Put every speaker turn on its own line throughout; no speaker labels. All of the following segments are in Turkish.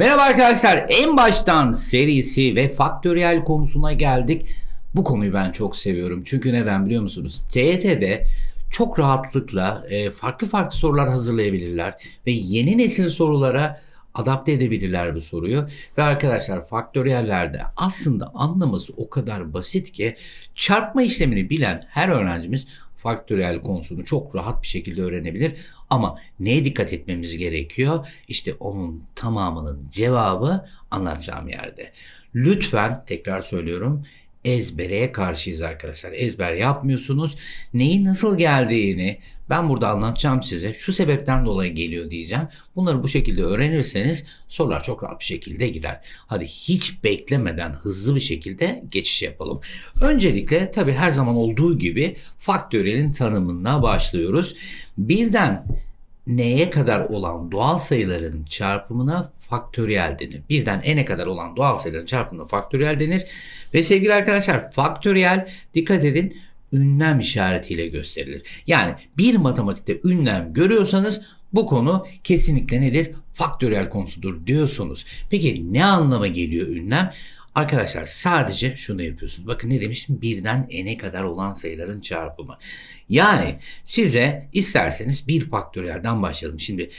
Merhaba arkadaşlar. En baştan serisi ve faktöriyel konusuna geldik. Bu konuyu ben çok seviyorum. Çünkü neden biliyor musunuz? TYT'de çok rahatlıkla e, farklı farklı sorular hazırlayabilirler ve yeni nesil sorulara adapte edebilirler bu soruyu. Ve arkadaşlar faktöriyellerde aslında anlaması o kadar basit ki çarpma işlemini bilen her öğrencimiz faktöriyel konusunu çok rahat bir şekilde öğrenebilir. Ama neye dikkat etmemiz gerekiyor? İşte onun tamamının cevabı anlatacağım yerde. Lütfen tekrar söylüyorum ezbereye karşıyız arkadaşlar. Ezber yapmıyorsunuz. Neyin nasıl geldiğini ben burada anlatacağım size. Şu sebepten dolayı geliyor diyeceğim. Bunları bu şekilde öğrenirseniz sorular çok rahat bir şekilde gider. Hadi hiç beklemeden hızlı bir şekilde geçiş yapalım. Öncelikle tabii her zaman olduğu gibi faktöriyelin tanımına başlıyoruz. Birden n'ye kadar olan doğal sayıların çarpımına faktöriyel denir. Birden n'e kadar olan doğal sayıların çarpımına faktöriyel denir. Ve sevgili arkadaşlar faktöriyel dikkat edin ünlem işaretiyle gösterilir. Yani bir matematikte ünlem görüyorsanız bu konu kesinlikle nedir? Faktöriyel konusudur diyorsunuz. Peki ne anlama geliyor ünlem? Arkadaşlar sadece şunu yapıyorsunuz. Bakın ne demiştim? Birden n'e kadar olan sayıların çarpımı. Yani size isterseniz bir faktöriyelden başlayalım. Şimdi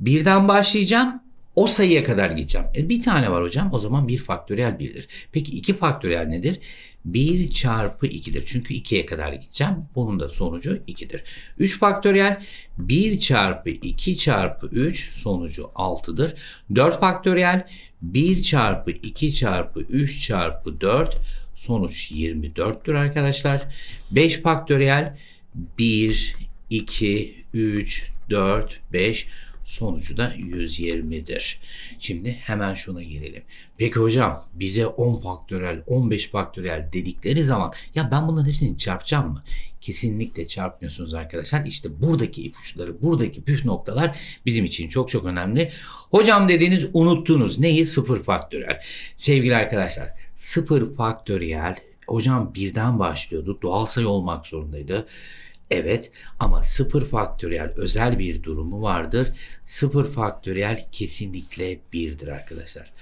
birden başlayacağım. O sayıya kadar gideceğim. E, bir tane var hocam. O zaman bir faktöriyel birdir. Peki iki faktöriyel nedir? 1 çarpı 2'dir. Çünkü 2'ye kadar gideceğim. Bunun da sonucu 2'dir. 3 faktöriyel 1 çarpı 2 çarpı 3 sonucu 6'dır. 4 faktöriyel 1 çarpı 2 çarpı 3 çarpı 4 sonuç 24'tür arkadaşlar. 5 faktöriyel 1, 2, 3, 4, 5 sonucu da 120'dir. Şimdi hemen şuna gelelim. Peki hocam bize 10 faktörel, 15 faktörel dedikleri zaman ya ben bunların hepsini çarpacağım mı? Kesinlikle çarpmıyorsunuz arkadaşlar. İşte buradaki ipuçları, buradaki püf noktalar bizim için çok çok önemli. Hocam dediğiniz unuttunuz neyi? Sıfır faktörel. Sevgili arkadaşlar sıfır faktöriyel hocam birden başlıyordu. Doğal sayı olmak zorundaydı. Evet ama sıfır faktöriyel özel bir durumu vardır. Sıfır faktöriyel kesinlikle birdir arkadaşlar.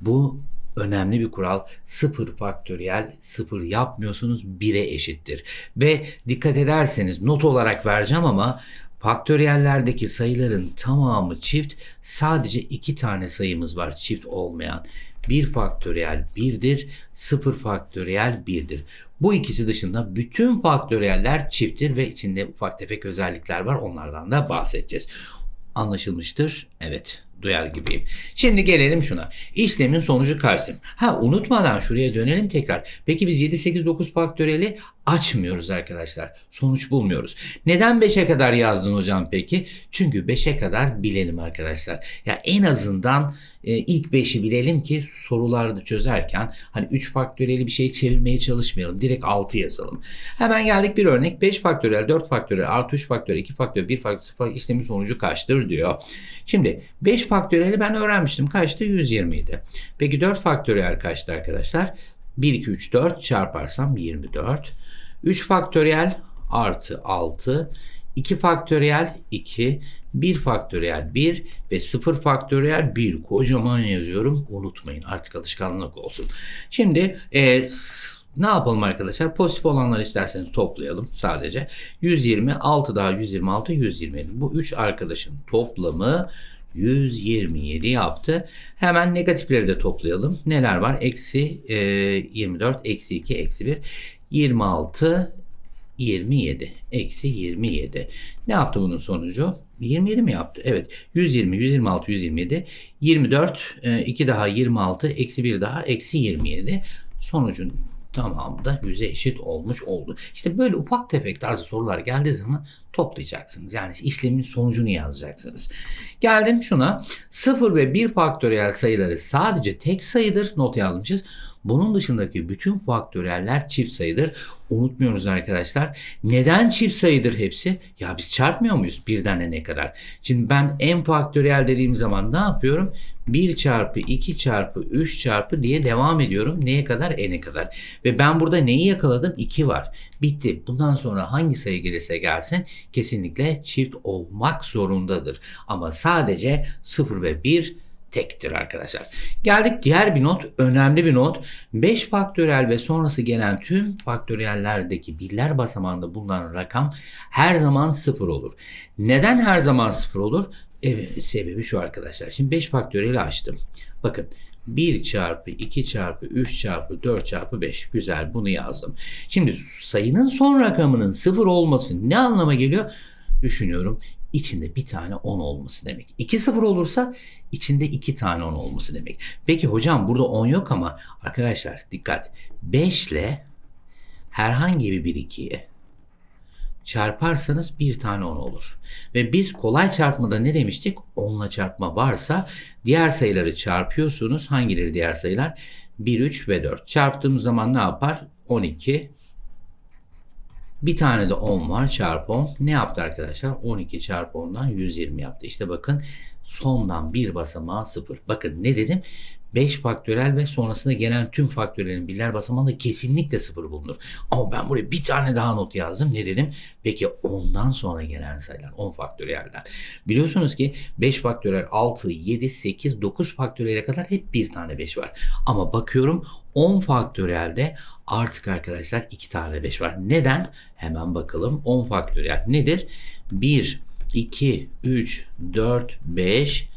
Bu önemli bir kural. Sıfır faktöriyel sıfır yapmıyorsunuz bire eşittir. Ve dikkat ederseniz not olarak vereceğim ama faktöriyellerdeki sayıların tamamı çift. Sadece iki tane sayımız var çift olmayan. 1 faktöriyel 1'dir, 0 faktöriyel 1'dir. Bu ikisi dışında bütün faktöriyeller çifttir ve içinde ufak tefek özellikler var. Onlardan da bahsedeceğiz. Anlaşılmıştır? Evet duyar gibiyim. Şimdi gelelim şuna. İşlemin sonucu kaçtır? Ha unutmadan şuraya dönelim tekrar. Peki biz 7, 8, 9 faktöriyeli açmıyoruz arkadaşlar. Sonuç bulmuyoruz. Neden 5'e kadar yazdın hocam peki? Çünkü 5'e kadar bilelim arkadaşlar. Ya en azından e, ilk 5'i bilelim ki sorularda çözerken hani 3 faktöriyeli bir şey çevirmeye çalışmayalım. Direkt 6 yazalım. Hemen geldik bir örnek. 5 faktöriyel, 4 faktöriyel, artı 3 faktöriyel, 2 faktöriyel, 1 faktöriyel işlemin sonucu kaçtır diyor. Şimdi 5 faktöriyeli ben öğrenmiştim. Kaçtı? 120 idi. Peki 4 faktöriyel kaçtı arkadaşlar? 1, 2, 3, 4 çarparsam 24. 3 faktöriyel artı 6. 2 faktöriyel 2. 1 faktöriyel 1 ve 0 faktöriyel 1 kocaman yazıyorum. Unutmayın artık alışkanlık olsun. Şimdi e, ne yapalım arkadaşlar? Pozitif olanları isterseniz toplayalım sadece. 120, 6 daha 126, 127. Bu 3 arkadaşın toplamı 127 yaptı. Hemen negatifleri de toplayalım. Neler var? Eksi e, 24, eksi 2, eksi 1. 26, 27. Eksi 27. Ne yaptı bunun sonucu? 27 mi yaptı? Evet. 120, 126, 127. 24, 2 daha 26, eksi 1 daha eksi 27. Sonucun tamamı da 100'e eşit olmuş oldu. İşte böyle ufak tefek tarzı sorular geldiği zaman toplayacaksınız. Yani işlemin sonucunu yazacaksınız. Geldim şuna. 0 ve 1 faktöriyel sayıları sadece tek sayıdır. Not yazmışız. Bunun dışındaki bütün faktöriyeller çift sayıdır. Unutmuyoruz arkadaşlar. Neden çift sayıdır hepsi? Ya biz çarpmıyor muyuz birden ne kadar? Şimdi ben en faktöriyel dediğim zaman ne yapıyorum? 1 çarpı 2 çarpı 3 çarpı diye devam ediyorum. Neye kadar? N'e kadar. Ve ben burada neyi yakaladım? 2 var. Bitti. Bundan sonra hangi sayı gelirse gelsin kesinlikle çift olmak zorundadır. Ama sadece 0 ve 1 tektir arkadaşlar. Geldik diğer bir not, önemli bir not. 5 faktöriyel ve sonrası gelen tüm faktöriyellerdeki birler basamağında bulunan rakam her zaman sıfır olur. Neden her zaman sıfır olur? Evet, sebebi şu arkadaşlar. Şimdi 5 faktöriyeli açtım. Bakın 1 çarpı 2 çarpı 3 çarpı 4 çarpı 5. Güzel bunu yazdım. Şimdi sayının son rakamının sıfır olması ne anlama geliyor? Düşünüyorum içinde bir tane 10 olması demek. 2 sıfır olursa içinde 2 tane 10 olması demek. Peki hocam burada 10 yok ama arkadaşlar dikkat. 5 ile herhangi bir 1 2'ye çarparsanız bir tane 10 olur. Ve biz kolay çarpmada ne demiştik? 10 ile çarpma varsa diğer sayıları çarpıyorsunuz. Hangileri diğer sayılar? 1, 3 ve 4. Çarptığımız zaman ne yapar? 12. Bir tane de 10 var çarpı 10. Ne yaptı arkadaşlar? 12 çarpı 10'dan 120 yaptı. İşte bakın sondan bir basamağı 0. Bakın ne dedim? 5 faktörel ve sonrasında gelen tüm faktörlerin birler basamağında kesinlikle sıfır bulunur. Ama ben buraya bir tane daha not yazdım. Ne dedim? Peki 10'dan sonra gelen sayılar 10 faktöriyelden. Biliyorsunuz ki 5 faktörel 6, 7, 8, 9 faktöriyele kadar hep bir tane 5 var. Ama bakıyorum 10 faktöriyelde artık arkadaşlar 2 tane 5 var. Neden? Hemen bakalım 10 faktöriyel nedir? 1, 2, 3, 4, 5,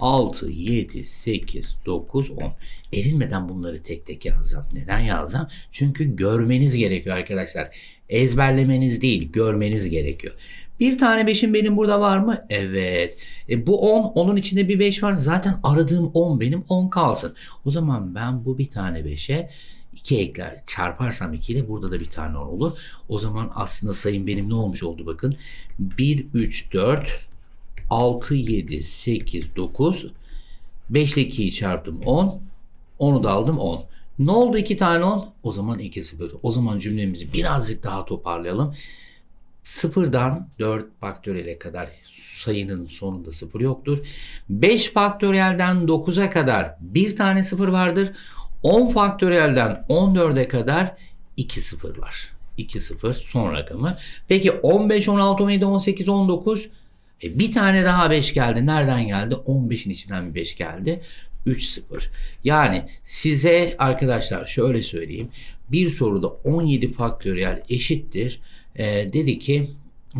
6, 7, 8, 9, 10. Erinmeden bunları tek tek yazacağım. Neden yazacağım? Çünkü görmeniz gerekiyor arkadaşlar. Ezberlemeniz değil, görmeniz gerekiyor. Bir tane 5'im benim burada var mı? Evet. E bu 10, onun içinde bir 5 var. Zaten aradığım 10 benim, 10 kalsın. O zaman ben bu bir tane 5'e 2 ekler çarparsam 2 ile burada da bir tane 10 olur. O zaman aslında sayım benim ne olmuş oldu bakın. 1, 3, 4, 6, 7, 8, 9. 5 ile 2'yi çarptım 10. 10'u da aldım 10. Ne oldu 2 tane 10? O zaman 2 0. O zaman cümlemizi birazcık daha toparlayalım. Sıfırdan 4 faktöriyele kadar sayının sonunda sıfır yoktur. 5 faktöriyelden 9'a kadar bir tane sıfır vardır. 10 faktöriyelden 14'e kadar 2 sıfır var. 2 sıfır son rakamı. Peki 15, 16, 17, 18, 19 e bir tane daha 5 geldi. Nereden geldi? 15'in içinden bir 5 geldi. 3-0. Yani size arkadaşlar şöyle söyleyeyim. Bir soruda 17 faktöriyel eşittir. E, dedi ki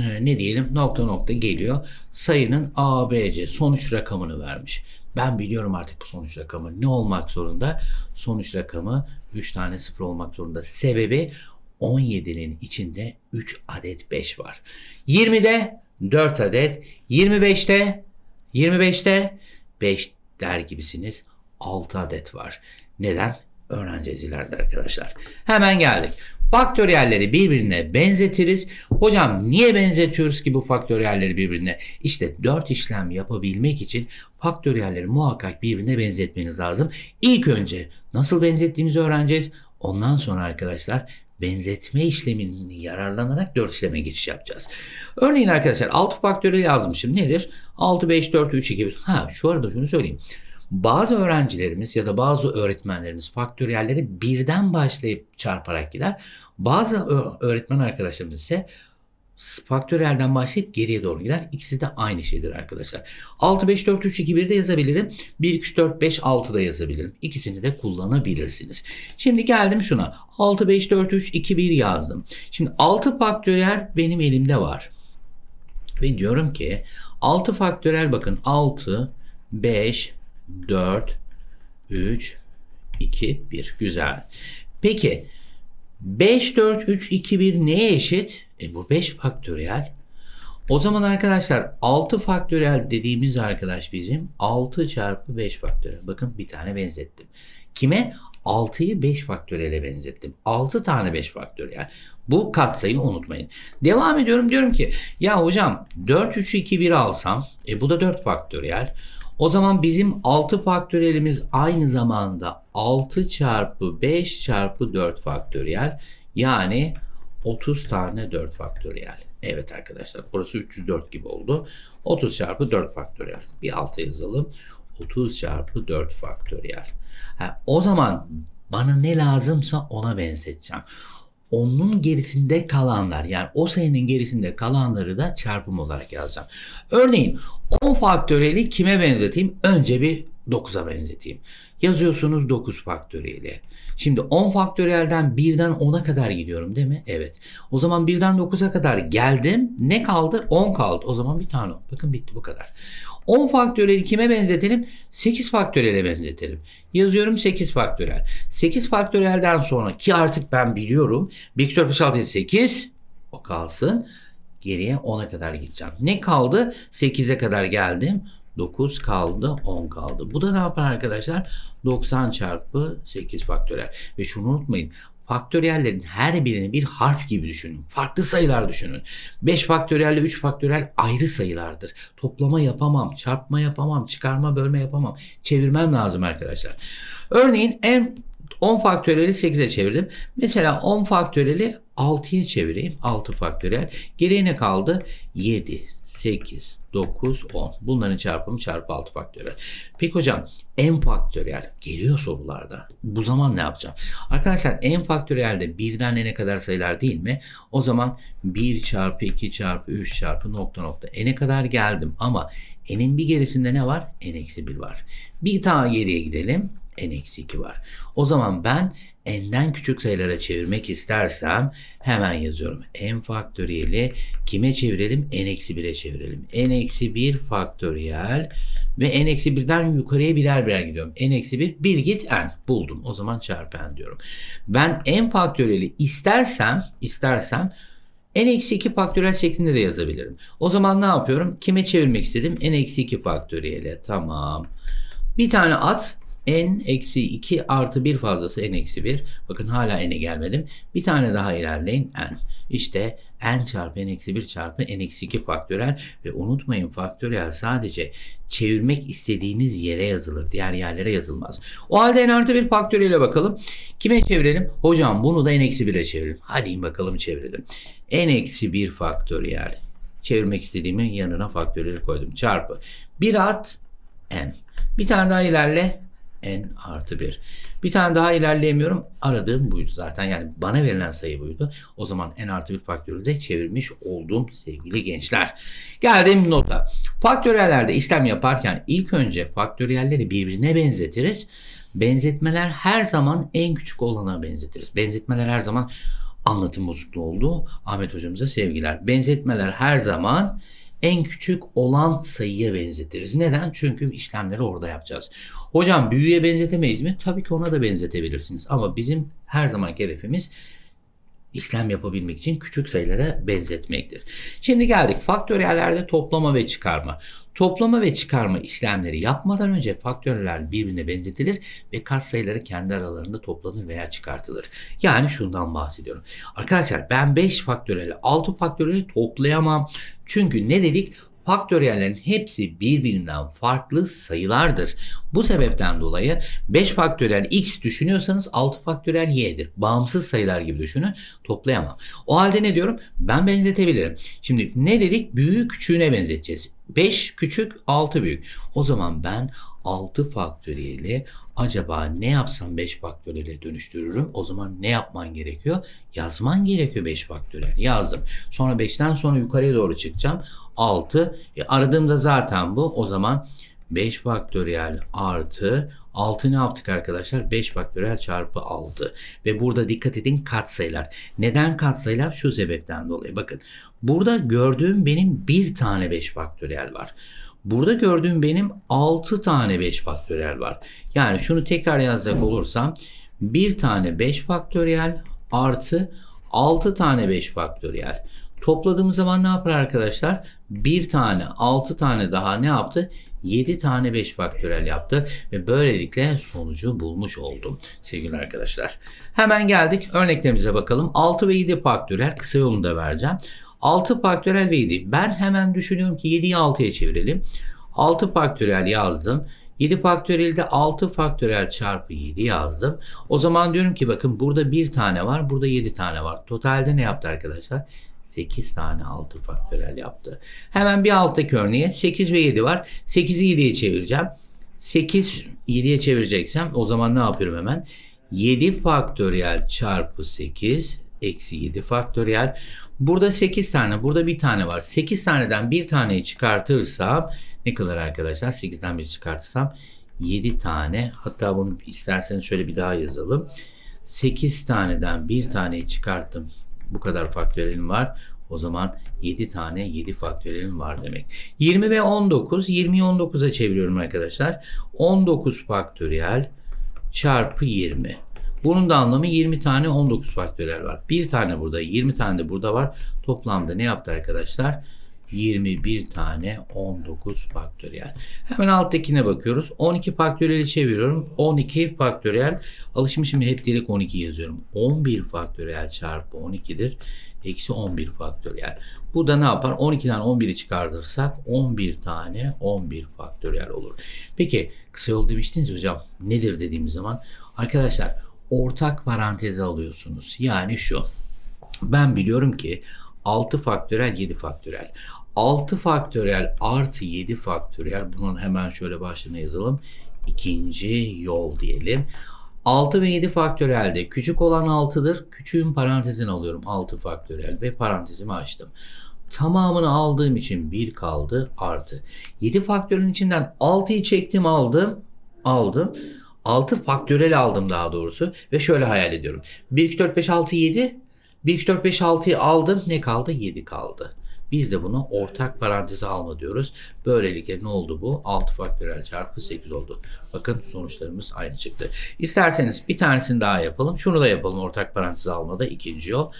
e, ne diyelim nokta nokta geliyor. Sayının ABC sonuç rakamını vermiş. Ben biliyorum artık bu sonuç rakamı ne olmak zorunda? Sonuç rakamı 3 tane 0 olmak zorunda. Sebebi 17'nin içinde 3 adet 5 var. 20'de 4 adet, 25'te 25'te 5 der gibisiniz 6 adet var. Neden? Öğreneceğiz ileride arkadaşlar. Hemen geldik. Faktöriyelleri birbirine benzetiriz. Hocam niye benzetiyoruz ki bu faktöriyelleri birbirine? İşte 4 işlem yapabilmek için faktöriyelleri muhakkak birbirine benzetmeniz lazım. İlk önce nasıl benzettiğimizi öğreneceğiz. Ondan sonra arkadaşlar benzetme işlemini yararlanarak 4 işleme geçiş yapacağız. Örneğin arkadaşlar 6 faktöriyel yazmışım. Nedir? 6, 5, 4, 3, 2, 1. Ha şu arada şunu söyleyeyim. Bazı öğrencilerimiz ya da bazı öğretmenlerimiz faktöriyelleri birden başlayıp çarparak gider. Bazı öğretmen arkadaşlarımız ise faktöriyelden başlayıp geriye doğru gider. İkisi de aynı şeydir arkadaşlar. 6, 5, 4, 3, 2, 1 de yazabilirim. 1, 2, 3, 4, 5, 6 da yazabilirim. İkisini de kullanabilirsiniz. Şimdi geldim şuna. 6, 5, 4, 3, 2, 1 yazdım. Şimdi 6 faktöriyel benim elimde var. Ve diyorum ki 6 faktöriyel bakın 6, 5, 4, 3, 2, 1. Güzel. Peki 5, 4, 3, 2, 1 neye eşit? E bu 5 faktöriyel. O zaman arkadaşlar 6 faktöriyel dediğimiz arkadaş bizim 6 çarpı 5 faktöriyel. Bakın bir tane benzettim. Kime? 6'yı 5 faktöriyele benzettim. 6 tane 5 faktöriyel. Bu katsayıyı unutmayın. Devam ediyorum diyorum ki ya hocam 4, 3, 2, 1 alsam e bu da 4 faktöriyel. O zaman bizim 6 faktöriyelimiz aynı zamanda 6 çarpı 5 çarpı 4 faktöriyel. Yani 30 tane 4 faktöriyel. Evet arkadaşlar burası 304 gibi oldu. 30 çarpı 4 faktöriyel. Bir alta yazalım. 30 çarpı 4 faktöriyel. Ha, o zaman bana ne lazımsa ona benzeteceğim onun gerisinde kalanlar yani o sayının gerisinde kalanları da çarpım olarak yazacağım. Örneğin 10 faktöriyeli kime benzeteyim? Önce bir 9'a benzeteyim. Yazıyorsunuz 9 faktöriyeli. Şimdi 10 faktöriyelden 1'den 10'a kadar gidiyorum değil mi? Evet. O zaman 1'den 9'a kadar geldim. Ne kaldı? 10 kaldı. O zaman bir tane 10. Bakın bitti bu kadar. 10 faktöriyeli kime benzetelim? 8 faktöriyele benzetelim. Yazıyorum 8 faktöriyel. 8 faktöriyelden sonra ki artık ben biliyorum. 1, 2, 4, 5, 6, 7, 8 o kalsın. Geriye 10'a kadar gideceğim. Ne kaldı? 8'e kadar geldim. 9 kaldı, 10 kaldı. Bu da ne yapar arkadaşlar? 90 çarpı 8 faktöriyel. Ve şunu unutmayın. Faktöriyellerin her birini bir harf gibi düşünün. Farklı sayılar düşünün. 5 faktöriyel ile 3 faktöriyel ayrı sayılardır. Toplama yapamam, çarpma yapamam, çıkarma, bölme yapamam. Çevirmem lazım arkadaşlar. Örneğin en 10 faktöriyeli 8'e çevirdim. Mesela 10 faktöriyeli 6'ya çevireyim. 6 faktöriyel. Geriye ne kaldı? 7, 8, 9, 10. Bunların çarpımı çarpı 6 faktöriyel. Peki hocam n faktöriyel geliyor sorularda. Bu zaman ne yapacağım? Arkadaşlar n faktöriyelde birden n'e kadar sayılar değil mi? O zaman 1 çarpı 2 çarpı 3 çarpı nokta nokta n'e kadar geldim. Ama n'in bir gerisinde ne var? n eksi 1 var. Bir daha geriye gidelim n-2 var. O zaman ben n'den küçük sayılara çevirmek istersem hemen yazıyorum. n faktöriyeli kime çevirelim? n-1'e çevirelim. n-1 faktöriyel ve n-1'den yukarıya birer birer gidiyorum. n-1 bir git n buldum. O zaman çarpı n diyorum. Ben n faktöriyeli istersem istersem n-2 faktöriyel şeklinde de yazabilirim. O zaman ne yapıyorum? Kime çevirmek istedim? n-2 faktöriyele. Tamam. Bir tane at n eksi 2 artı 1 fazlası n eksi 1. Bakın hala n'e gelmedim. Bir tane daha ilerleyin n. İşte n çarpı n eksi 1 çarpı n eksi 2 faktörel ve unutmayın faktörel sadece çevirmek istediğiniz yere yazılır. Diğer yerlere yazılmaz. O halde n artı 1 faktöriyele bakalım. Kime çevirelim? Hocam bunu da n eksi 1'e çevirelim. Hadi bakalım çevirelim. n eksi 1 faktöriyel. Çevirmek istediğimin yanına faktöriyel koydum. Çarpı. Bir at n. Bir tane daha ilerle n artı 1. Bir tane daha ilerleyemiyorum. Aradığım buydu zaten. Yani bana verilen sayı buydu. O zaman n artı 1 faktörü de çevirmiş oldum sevgili gençler. Geldim nota. Faktöriyellerde işlem yaparken ilk önce faktöriyelleri birbirine benzetiriz. Benzetmeler her zaman en küçük olana benzetiriz. Benzetmeler her zaman anlatım bozukluğu oldu. Ahmet hocamıza sevgiler. Benzetmeler her zaman en küçük olan sayıya benzetiriz. Neden? Çünkü işlemleri orada yapacağız. Hocam büyüğe benzetemeyiz mi? Tabii ki ona da benzetebilirsiniz. Ama bizim her zaman hedefimiz işlem yapabilmek için küçük sayılara benzetmektir. Şimdi geldik faktöriyellerde toplama ve çıkarma. Toplama ve çıkarma işlemleri yapmadan önce faktöreller birbirine benzetilir ve katsayıları kendi aralarında toplanır veya çıkartılır. Yani şundan bahsediyorum. Arkadaşlar ben 5 faktöriyeli 6 faktöriyeli toplayamam. Çünkü ne dedik? faktöriyellerin hepsi birbirinden farklı sayılardır. Bu sebepten dolayı 5 faktöriyel x düşünüyorsanız 6 faktöriyel y'dir. Bağımsız sayılar gibi düşünün. Toplayamam. O halde ne diyorum? Ben benzetebilirim. Şimdi ne dedik? Büyüğü küçüğüne benzeteceğiz. 5 küçük 6 büyük. O zaman ben 6 faktöriyeli acaba ne yapsam 5 faktöriyele dönüştürürüm? O zaman ne yapman gerekiyor? Yazman gerekiyor 5 faktöriyel. Yazdım. Sonra 5'ten sonra yukarıya doğru çıkacağım. 6. E, aradığımda zaten bu. O zaman 5 faktöriyel artı 6 ne yaptık arkadaşlar? 5 faktöriyel çarpı 6. Ve burada dikkat edin katsayılar. Neden katsayılar? Şu sebepten dolayı. Bakın burada gördüğüm benim bir tane 5 faktöriyel var. Burada gördüğüm benim 6 tane 5 faktöriyel var. Yani şunu tekrar yazacak olursam bir tane 5 faktöriyel artı 6 tane 5 faktöriyel. Topladığımız zaman ne yapar arkadaşlar? Bir tane 6 tane daha ne yaptı? 7 tane 5 faktörel yaptı ve böylelikle sonucu bulmuş oldum sevgili arkadaşlar. Hemen geldik örneklerimize bakalım. 6 ve 7 faktörel kısa yolunu da vereceğim. 6 faktörel ve 7. Ben hemen düşünüyorum ki 7'yi 6'ya çevirelim. 6 faktörel yazdım. 7 faktöriyel de 6 faktörel çarpı 7 yazdım. O zaman diyorum ki bakın burada bir tane var. Burada 7 tane var. Totalde ne yaptı arkadaşlar? 8 tane 6 faktörel yaptı. Hemen bir alttaki örneğe 8 ve 7 var. 8'i 7'ye çevireceğim. 8 7'ye çevireceksem o zaman ne yapıyorum hemen? 7 faktöriyel çarpı 8 eksi 7 faktöriyel. Burada 8 tane, burada bir tane var. 8 taneden bir taneyi çıkartırsam ne kadar arkadaşlar? 8'den bir çıkartırsam 7 tane hatta bunu isterseniz şöyle bir daha yazalım. 8 taneden bir taneyi çıkarttım. Bu kadar faktörelim var. O zaman 7 tane 7 faktörelim var demek. 20 ve 19. 20'yi 19'a çeviriyorum arkadaşlar. 19 faktöriyel çarpı 20. Bunun da anlamı 20 tane 19 faktöriyel var. Bir tane burada 20 tane de burada var. Toplamda ne yaptı arkadaşlar? 21 tane 19 faktöriyel. Hemen alttakine bakıyoruz. 12 faktöriyeli çeviriyorum. 12 faktöriyel. Alışmışım hep direkt 12 yazıyorum. 11 faktöriyel çarpı 12'dir. Eksi 11 faktöriyel. Bu da ne yapar? 12'den 11'i çıkartırsak 11 tane 11 faktöriyel olur. Peki kısa yol demiştiniz hocam. Nedir dediğimiz zaman? Arkadaşlar ortak paranteze alıyorsunuz. Yani şu. Ben biliyorum ki 6 faktörel 7 faktörel. 6 faktörel artı 7 faktörel bunun hemen şöyle başlığına yazalım. İkinci yol diyelim. 6 ve 7 faktörelde küçük olan 6'dır. Küçüğün parantezini alıyorum 6 faktörel ve parantezimi açtım. Tamamını aldığım için 1 kaldı artı. 7 faktörün içinden 6'yı çektim aldım. Aldım. 6 faktörel aldım daha doğrusu. Ve şöyle hayal ediyorum. 1, 2, 4, 5, 6, 7. 1, 2, 4, 5, 6'yı aldım. Ne kaldı? 7 kaldı. Biz de bunu ortak paranteze alma diyoruz. Böylelikle ne oldu bu? 6 faktörel çarpı 8 oldu. Bakın sonuçlarımız aynı çıktı. İsterseniz bir tanesini daha yapalım. Şunu da yapalım ortak paranteze almada ikinci yol.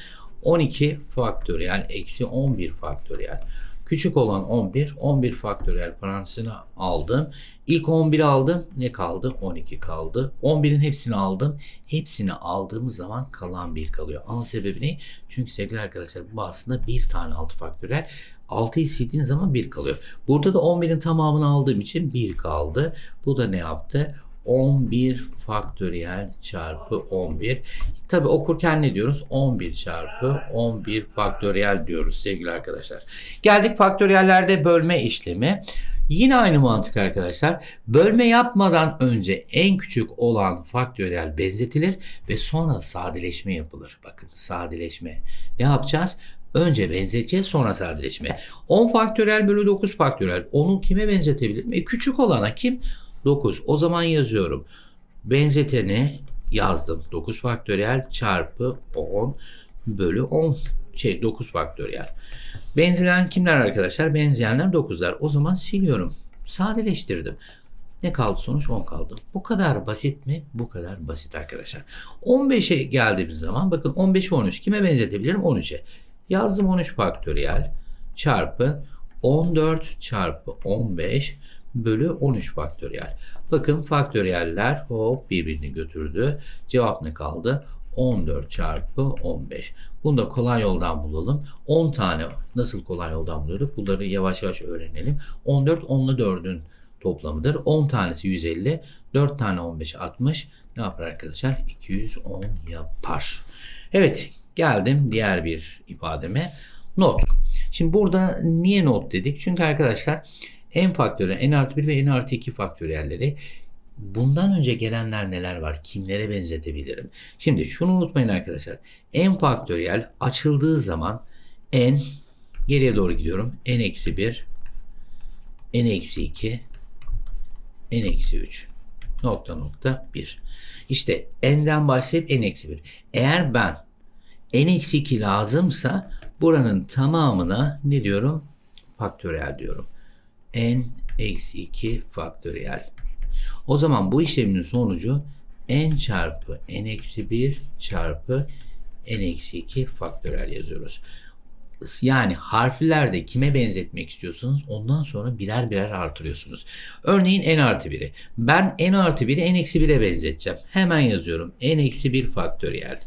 12 faktöriyel eksi 11 faktöriyel. Küçük olan 11, 11 faktöriyel parantezine aldım. İlk 11'i aldım. Ne kaldı? 12 kaldı. 11'in hepsini aldım. Hepsini aldığımız zaman kalan 1 kalıyor. Ana sebebi ne? Çünkü sevgili arkadaşlar bu aslında bir tane 6 faktöriyel. 6'yı sildiğin zaman 1 kalıyor. Burada da 11'in tamamını aldığım için 1 kaldı. Bu da ne yaptı? 11 faktöriyel çarpı 11. Tabi okurken ne diyoruz? 11 çarpı 11 faktöriyel diyoruz sevgili arkadaşlar. Geldik faktöriyellerde bölme işlemi. Yine aynı mantık arkadaşlar. Bölme yapmadan önce en küçük olan faktöriyel benzetilir ve sonra sadeleşme yapılır. Bakın sadeleşme. Ne yapacağız? Önce benzeteceğiz sonra sadeleşme. 10 faktöriyel bölü 9 faktöriyel. Onu kime benzetebilirim? E küçük olana kim? 9. O zaman yazıyorum. Benzeteni yazdım. 9 faktöriyel çarpı 10 bölü 10 şey 9 faktöriyel. Benzeyen kimler arkadaşlar? Benzeyenler 9'lar. O zaman siliyorum. Sadeleştirdim. Ne kaldı sonuç? 10 kaldı. Bu kadar basit mi? Bu kadar basit arkadaşlar. 15'e geldiğimiz zaman bakın 15 ve 13 kime benzetebilirim? 13'e. Yazdım 13 faktöriyel çarpı 14 çarpı 15 bölü 13 faktöriyel. Bakın faktöriyeller hop birbirini götürdü. Cevap ne kaldı? 14 çarpı 15. Bunu da kolay yoldan bulalım. 10 tane nasıl kolay yoldan buluyorduk? Bunları yavaş yavaş öğrenelim. 14 10'lu 4'ün toplamıdır. 10 tanesi 150. 4 tane 15 60. Ne yapar arkadaşlar? 210 yapar. Evet geldim diğer bir ifademe. Not. Şimdi burada niye not dedik? Çünkü arkadaşlar n faktöriyel, n artı 1 ve n artı 2 faktöriyelleri bundan önce gelenler neler var? Kimlere benzetebilirim? Şimdi şunu unutmayın arkadaşlar. n faktöriyel açıldığı zaman n geriye doğru gidiyorum. n eksi 1 n eksi 2 n eksi 3 nokta nokta 1. İşte n'den başlayıp n eksi 1. Eğer ben n eksi 2 lazımsa buranın tamamına ne diyorum? Faktöriyel diyorum n eksi 2 faktöriyel. O zaman bu işlemin sonucu n çarpı n eksi 1 çarpı n eksi 2 faktöriyel yazıyoruz. Yani harflerde kime benzetmek istiyorsanız ondan sonra birer birer artırıyorsunuz. Örneğin n artı 1'i. Ben n artı 1'i n eksi 1'e benzeteceğim. Hemen yazıyorum. n eksi 1 faktöriyel.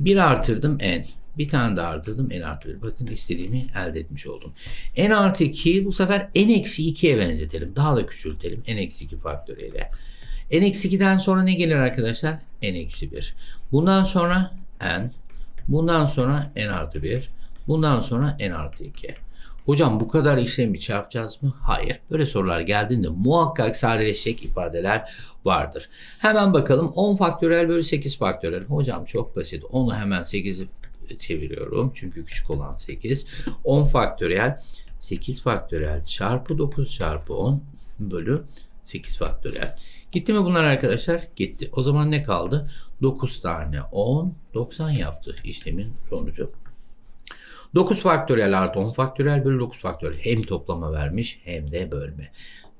1 artırdım n. Bir tane daha artırdım n artı 1. Bakın istediğimi elde etmiş oldum. n artı 2 bu sefer n eksi 2'ye benzetelim. Daha da küçültelim. n eksi 2 faktörüyle. n eksi 2'den sonra ne gelir arkadaşlar? n eksi 1. Bundan sonra n. Bundan sonra n artı 1. Bundan sonra n artı 2. Hocam bu kadar işlemi çarpacağız mı? Hayır. Böyle sorular geldiğinde muhakkak sadeleşecek ifadeler vardır. Hemen bakalım 10 faktörel bölü 8 faktörel. Hocam çok basit. Onu hemen 8'i çeviriyorum. Çünkü küçük olan 8. 10 faktöriyel 8 faktöriyel çarpı 9 çarpı 10 bölü 8 faktöriyel. Gitti mi bunlar arkadaşlar? Gitti. O zaman ne kaldı? 9 tane 10, 90 yaptı işlemin sonucu. 9 faktöriyel artı 10 faktöriyel bölü 9 faktöriyel. Hem toplama vermiş hem de bölme.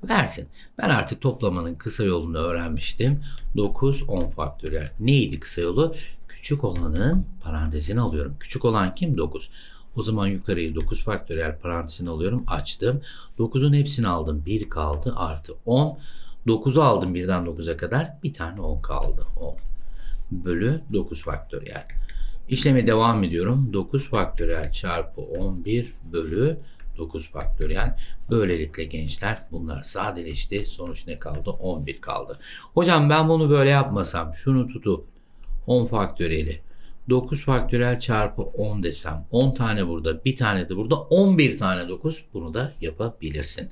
Versin. Ben artık toplamanın kısa yolunu öğrenmiştim. 9, 10 faktöriyel. Neydi kısa yolu? Küçük olanın parantezini alıyorum. Küçük olan kim? 9. O zaman yukarıyı 9 faktöriyel parantezini alıyorum. Açtım. 9'un hepsini aldım. 1 kaldı artı 10. 9'u aldım 1'den 9'a kadar. Bir tane 10 kaldı. 10 bölü 9 faktöriyel. İşleme devam ediyorum. 9 faktöriyel çarpı 11 bölü 9 faktöriyel. Böylelikle gençler bunlar sadeleşti. Sonuç ne kaldı? 11 kaldı. Hocam ben bunu böyle yapmasam şunu tutup 10 faktöriyeli 9 faktöriyel çarpı 10 desem 10 tane burada bir tane de burada 11 tane 9 bunu da yapabilirsin.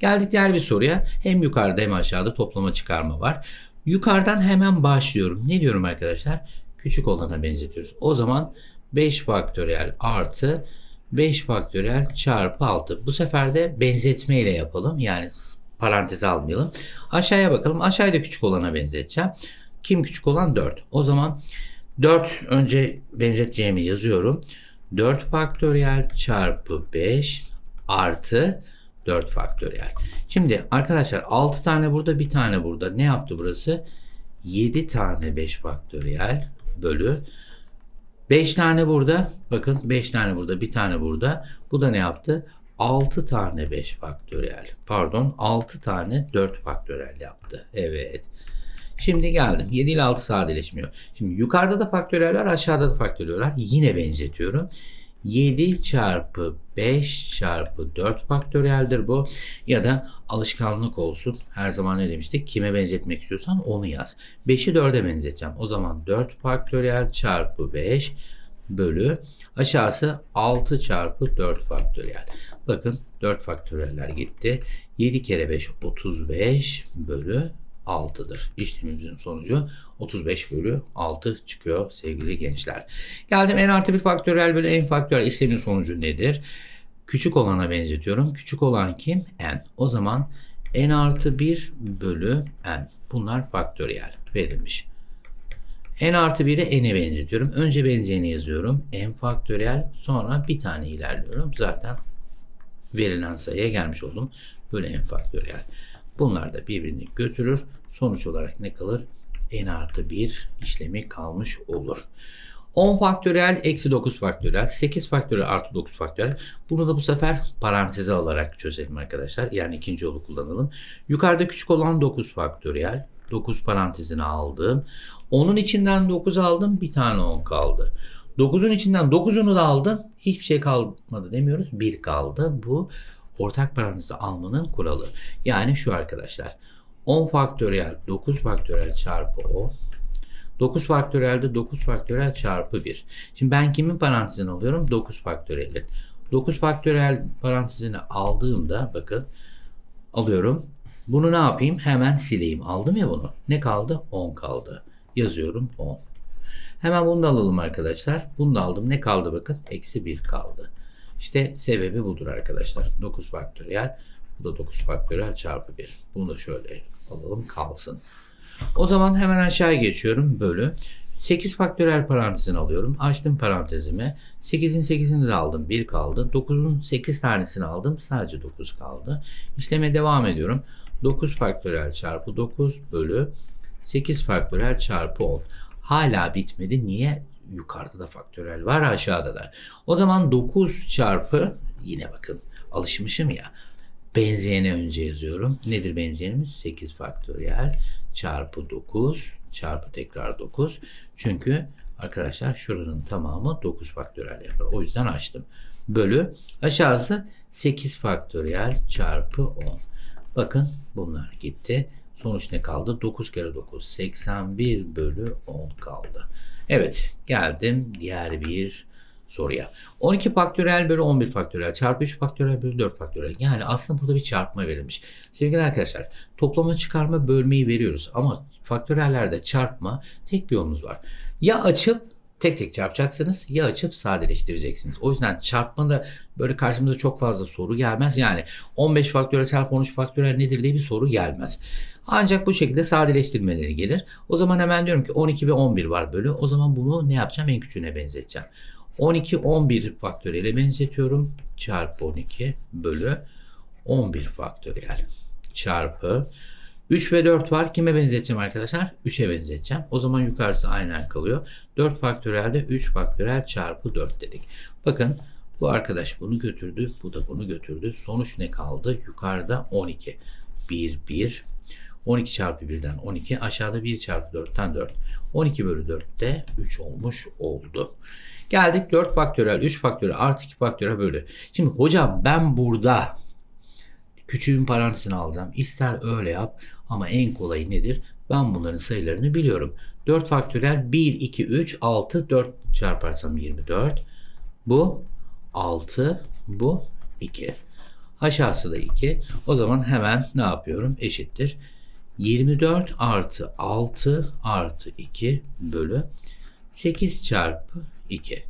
Geldik diğer bir soruya. Hem yukarıda hem aşağıda toplama çıkarma var. Yukarıdan hemen başlıyorum. Ne diyorum arkadaşlar? Küçük olana benzetiyoruz. O zaman 5 faktöriyel artı 5 faktöriyel çarpı 6. Bu sefer de benzetme ile yapalım. Yani parantez almayalım. Aşağıya bakalım. Aşağıda küçük olana benzeteceğim. Kim küçük olan? 4. O zaman 4 önce benzeteceğimi yazıyorum. 4 faktöriyel çarpı 5 artı 4 faktöriyel. Şimdi arkadaşlar 6 tane burada bir tane burada. Ne yaptı burası? 7 tane 5 faktöriyel bölü 5 tane burada. Bakın 5 tane burada bir tane burada. Bu da ne yaptı? 6 tane 5 faktöriyel. Pardon 6 tane 4 faktöriyel yaptı. Evet. Şimdi geldim. 7 ile 6 sadeleşmiyor. Şimdi yukarıda da faktöriyel var, aşağıda da faktöriyel var. Yine benzetiyorum. 7 çarpı 5 çarpı 4 faktöriyeldir bu. Ya da alışkanlık olsun. Her zaman ne demiştik? Kime benzetmek istiyorsan onu yaz. 5'i 4'e benzeteceğim. O zaman 4 faktöriyel çarpı 5 bölü aşağısı 6 çarpı 4 faktöriyel. Bakın 4 faktöriyeller gitti. 7 kere 5 35 bölü 6'dır. İşlemimizin sonucu 35 bölü 6 çıkıyor sevgili gençler. Geldim n artı 1 faktöriyel bölü n faktöriyel işlemin sonucu nedir? Küçük olana benzetiyorum. Küçük olan kim? n. O zaman n artı 1 bölü n. Bunlar faktöriyel verilmiş. n artı 1'i n'e benzetiyorum. Önce benzeyeni yazıyorum. n faktöriyel sonra bir tane ilerliyorum. Zaten verilen sayıya gelmiş oldum. Bölü n faktöriyel. Bunlar da birbirini götürür. Sonuç olarak ne kalır? n artı 1 işlemi kalmış olur. 10 faktöriyel eksi 9 faktöriyel 8 faktöriyel artı 9 faktöriyel. Bunu da bu sefer paranteze alarak çözelim arkadaşlar. Yani ikinci yolu kullanalım. Yukarıda küçük olan 9 faktöriyel. 9 parantezine aldım. 10'un içinden 9 aldım. Bir tane 10 kaldı. 9'un içinden 9'unu da aldım. Hiçbir şey kalmadı demiyoruz. 1 kaldı. Bu ortak parantezi almanın kuralı. Yani şu arkadaşlar. 10 faktöriyel 9 faktöriyel çarpı 10. 9 faktöriyel de 9 faktöriyel çarpı 1. Şimdi ben kimin parantezini alıyorum? 9 faktöriyelin. 9 faktöriyel parantezini aldığımda bakın alıyorum. Bunu ne yapayım? Hemen sileyim. Aldım ya bunu. Ne kaldı? 10 kaldı. Yazıyorum 10. Hemen bunu da alalım arkadaşlar. Bunu da aldım. Ne kaldı bakın? Eksi 1 kaldı. İşte sebebi budur arkadaşlar. 9 faktöriyel. Bu da 9 faktöriyel çarpı 1. Bunu da şöyle alalım kalsın. O zaman hemen aşağı geçiyorum. Bölü. 8 faktöriyel parantezini alıyorum. Açtım parantezimi. 8'in 8'ini de aldım. 1 kaldı. 9'un 8 tanesini aldım. Sadece 9 kaldı. İşleme devam ediyorum. 9 faktöriyel çarpı 9 bölü 8 faktöriyel çarpı 10. Hala bitmedi. Niye? Yukarıda da faktöriyel var aşağıda da. O zaman 9 çarpı yine bakın alışmışım ya. Benzeyeni önce yazıyorum. Nedir benzeyenimiz? 8 faktöriyel çarpı 9 çarpı tekrar 9. Çünkü arkadaşlar şuranın tamamı 9 faktöriyel yapar. O yüzden açtım. Bölü aşağısı 8 faktöriyel çarpı 10. Bakın bunlar gitti. Sonuç ne kaldı? 9 kere 9 81 bölü 10 kaldı. Evet geldim diğer bir soruya. 12 faktöriyel bölü 11 faktöriyel çarpı 3 faktöriyel bölü 4 faktöriyel. Yani aslında burada bir çarpma verilmiş. Sevgili arkadaşlar toplama çıkarma bölmeyi veriyoruz ama faktöriyellerde çarpma tek bir yolumuz var. Ya açıp tek tek çarpacaksınız ya açıp sadeleştireceksiniz. O yüzden çarpmada böyle karşımıza çok fazla soru gelmez. Yani 15 faktörel çarpı 13 faktörel nedir diye bir soru gelmez. Ancak bu şekilde sadeleştirmeleri gelir. O zaman hemen diyorum ki 12 ve 11 var bölü. O zaman bunu ne yapacağım? En küçüğüne benzeteceğim. 12 11 faktöriyele benzetiyorum. Çarpı 12 bölü 11 faktöriyel çarpı 3 ve 4 var. Kime benzeteceğim arkadaşlar? 3'e benzeteceğim. O zaman yukarısı aynen kalıyor. 4 faktöriyelde 3 faktöriyel çarpı 4 dedik. Bakın bu arkadaş bunu götürdü. Bu da bunu götürdü. Sonuç ne kaldı? Yukarıda 12. 1, 1. 12 çarpı 1'den 12. Aşağıda 1 çarpı 4'ten 4. 12 bölü 4 de 3 olmuş oldu. Geldik 4 faktöriyel, 3 faktöriyel artı 2 faktöriyel bölü. Şimdi hocam ben burada küçüğün parantezini alacağım. İster öyle yap ama en kolayı nedir? Ben bunların sayılarını biliyorum. 4 faktöriyel 1, 2, 3, 6, 4 çarparsam 24. Bu 6, bu 2. Aşağısı da 2. O zaman hemen ne yapıyorum? Eşittir. 24 artı 6 artı 2 bölü 8 çarpı 2.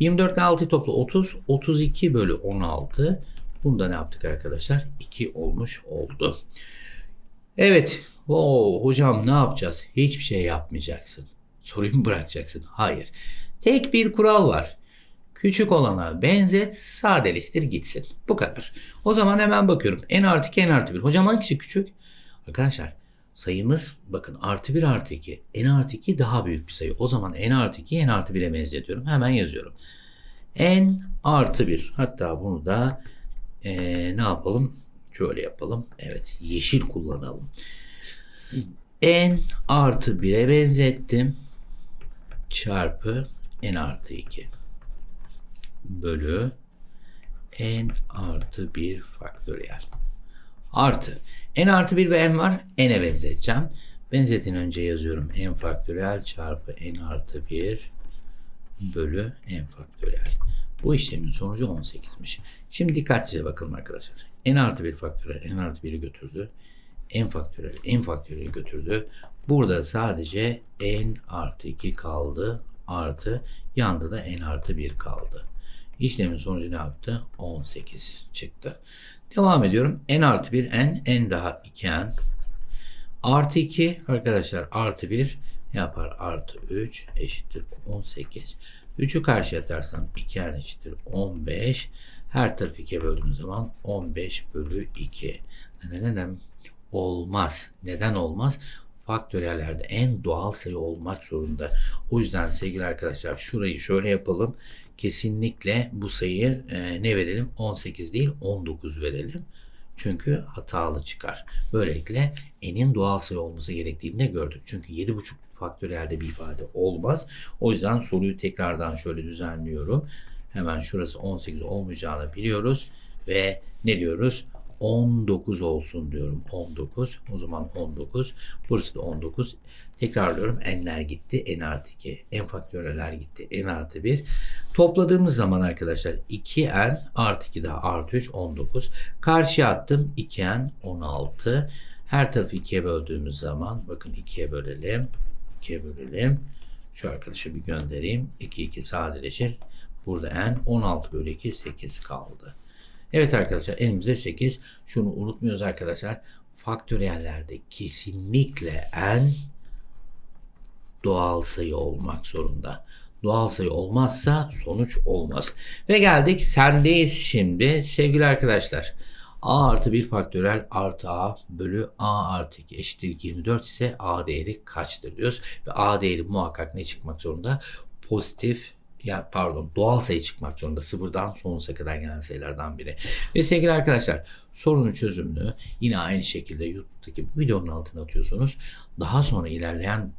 24 ile 6'yı topla 30. 32 bölü 16. Bunda ne yaptık arkadaşlar? 2 olmuş oldu. Evet. Oo, hocam ne yapacağız? Hiçbir şey yapmayacaksın. Soruyu mu bırakacaksın? Hayır. Tek bir kural var. Küçük olana benzet, sadeleştir gitsin. Bu kadar. O zaman hemen bakıyorum. n artı 2, n artı 1. Hocam hangisi küçük? Arkadaşlar sayımız bakın artı 1 artı 2. n artı 2 daha büyük bir sayı. O zaman n artı 2 n artı 1'e benzetiyorum. Hemen yazıyorum. n artı 1. Hatta bunu da ee, ne yapalım? Şöyle yapalım. Evet yeşil kullanalım. n artı 1'e benzettim. Çarpı n artı 2 bölü n artı 1 faktöriyel. Artı. n artı 1 ve n var. n'e benzeteceğim. Benzetin önce yazıyorum. n faktöriyel çarpı n artı 1 bölü n faktöriyel. Bu işlemin sonucu 18'miş. Şimdi dikkatlice bakalım arkadaşlar. n artı 1 faktöriyel n artı 1'i götürdü. n faktöriyel n faktöriyeli götürdü. Burada sadece n artı 2 kaldı. Artı yanda da n artı 1 kaldı. İşlemin sonucu ne yaptı? 18 çıktı. Devam ediyorum. n artı 1 n, n daha 2n. Artı 2 arkadaşlar artı 1 ne yapar? Artı 3 eşittir 18. 3'ü karşı atarsam 2n eşittir 15. Her tarafı 2'ye böldüğümüz zaman 15 bölü 2. Neden? Olmaz. Neden olmaz? faktöriyellerde en doğal sayı olmak zorunda. O yüzden sevgili arkadaşlar şurayı şöyle yapalım. Kesinlikle bu sayıyı e, ne verelim? 18 değil 19 verelim. Çünkü hatalı çıkar. Böylelikle n'in doğal sayı olması gerektiğini de gördük. Çünkü 7,5 faktöriyelde bir ifade olmaz. O yüzden soruyu tekrardan şöyle düzenliyorum. Hemen şurası 18 olmayacağını biliyoruz. Ve ne diyoruz? 19 olsun diyorum. 19. O zaman 19. Burası da 19. Tekrarlıyorum. N'ler gitti. N artı 2. N faktöreler gitti. N artı 1. Topladığımız zaman arkadaşlar 2N artı 2 daha artı 3 19. Karşıya attım. 2N 16. Her tarafı 2'ye böldüğümüz zaman bakın 2'ye bölelim. 2'ye bölelim. Şu arkadaşa bir göndereyim. 2 2 sadeleşir. Burada N 16 bölü 2 8 kaldı. Evet arkadaşlar elimizde 8. Şunu unutmuyoruz arkadaşlar. Faktöriyellerde kesinlikle n doğal sayı olmak zorunda. Doğal sayı olmazsa sonuç olmaz. Ve geldik sendeyiz şimdi sevgili arkadaşlar. A artı 1 faktörel artı a bölü a artı 2 eşittir 24 ise a değeri kaçtır diyoruz. Ve a değeri muhakkak ne çıkmak zorunda? Pozitif ya pardon doğal sayı çıkmak zorunda. Sıfırdan sonsuza kadar gelen sayılardan biri. Ve sevgili arkadaşlar sorunun çözümünü yine aynı şekilde YouTube'daki bu videonun altına atıyorsunuz. Daha sonra ilerleyen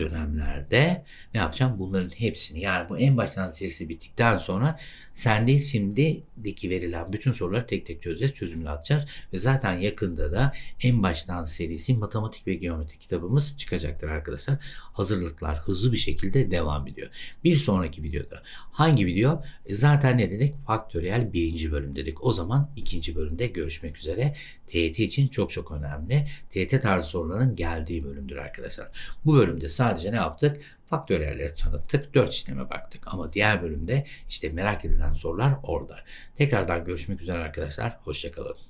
dönemlerde ne yapacağım? Bunların hepsini yani bu en baştan serisi bittikten sonra sende şimdiki verilen bütün soruları tek tek çözeceğiz. Çözümünü atacağız. Ve zaten yakında da en baştan serisi matematik ve geometri kitabımız çıkacaktır arkadaşlar. Hazırlıklar hızlı bir şekilde devam ediyor. Bir sonraki videoda hangi video? E zaten ne dedik? Faktöriyel birinci bölüm dedik. O zaman ikinci bölümde görüşmek üzere. TYT için çok çok önemli. TYT tarzı soruların geldiği bölümdür arkadaşlar. Bu bölümde sadece sadece ne yaptık? Faktöriyelleri tanıttık, 4 işleme baktık. Ama diğer bölümde işte merak edilen sorular orada. Tekrardan görüşmek üzere arkadaşlar. Hoşçakalın.